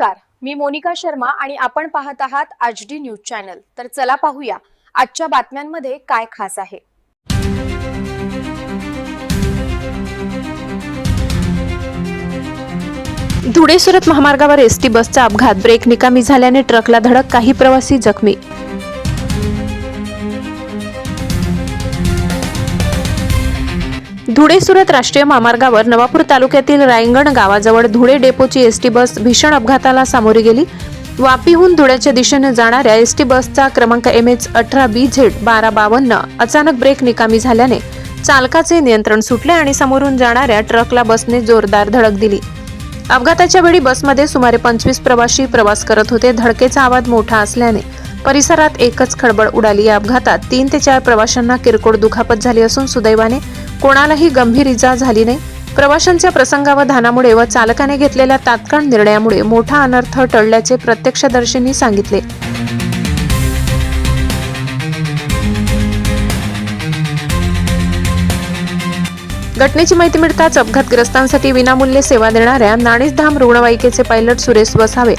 नमस्कार. मी मोनिका शर्मा आणि आपण पाहत आहात आज डी न्यूज चॅनल. तर चला पाहूया आजच्या बातम्यांमध्ये काय खास आहे. धुळे सुरत महामार्गावर एसटी बसचा अपघात. ब्रेक निकामी झाल्याने ट्रकला धडक काही प्रवासी जखमी. धुळे सुरत राष्ट्रीय महामार्गावर नवापूर तालुक्यातील रायंगण गावाजवळ धुळे डेपोची एसटी बस भीषण अपघाताला सामोरी गेली. वापीहून धुळ्याच्या दिशेने जाणाऱ्या एसटी बसचा क्रमांक एम एच अठरा बी झेड बारा बावन्न अचानक ब्रेक निकामी झाल्याने चालकाचे नियंत्रण सुटले आणि समोरून जाणाऱ्या ट्रकला बसने जोरदार धडक दिली. अपघाताच्या वेळी बसमध्ये सुमारे पंचवीस प्रवासी प्रवास करत होते. धडकेचा आवाज मोठा असल्याने परिसरात एकच खळबळ उडाली. या अपघातात तीन ते चार प्रवाशांना किरकोळ दुखापत झाली असून सुदैवाने कोणालाही गंभीर इजा झाली नाही. प्रवाशांच्या प्रसंगावधानामुळे व चालकाने घेतलेल्या तात्काळ निर्णयामुळे मोठा अनर्थ टळल्याचे प्रत्यक्षदर्शींनी सांगितले. घटनेची माहिती मिळताच अपघातग्रस्तांसाठी विनामूल्य सेवा देणाऱ्या नाणेसधाम रुग्णवाहिकेचे पायलट सुरेश वसावे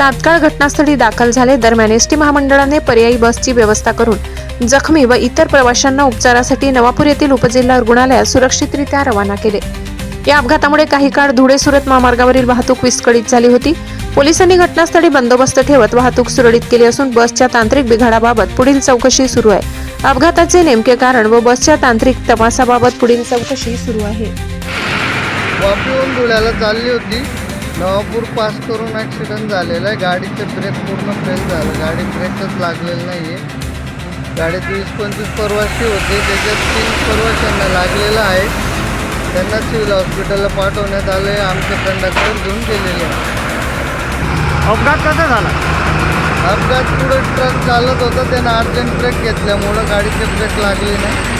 तात्काळ घटनास्थळी दाखल झाले दरम्यान एसटी महामंडळाने पर्यायी बसची व्यवस्था करून जखमी व इतर प्रवाशांना उपचारासाठी नवापूर येथील उपजिल्हा रुग्णालयात सुरक्षितरित्या रवाना केले. या अपघातामुळे काही काळ धुळे सुरत महामार्गावरील वाहतूक विस्कळीत झाली होती. पोलिसांनी घटनास्थळी बंदोबस्त ठेवत वाहतूक सुरळीत केली असून बसच्या तांत्रिक बिघाडाबाबत पुढील चौकशी सुरू आहे. अपघाताचे नेमके कारण व बसच्या तांत्रिक तपासाबाबत पुढील चौकशी सुरू आहे. धुळ्याला चालली होती. नवापूर पास करून ॲक्सिडेंट झालेला आहे. गाडीचे ब्रेक पूर्ण फेल झालं. गाडी ब्रेकच लागलेलं नाही आहे गाडीत वीस पंचवीस प्रवासी होते. त्याच्यात तीन प्रवाशांना लागलेलं आहे. त्यांना सिव्हिल हॉस्पिटलला पाठवण्यात आलं आहे आमचे कंडक्टर घेऊन गेलेले आहे अपघात कसा झाला? अपघात पुढे ट्रक चालत होता. त्यानं अर्जंट ब्रेक घेतल्यामुळं गाडीचे ब्रेक लागले नाही.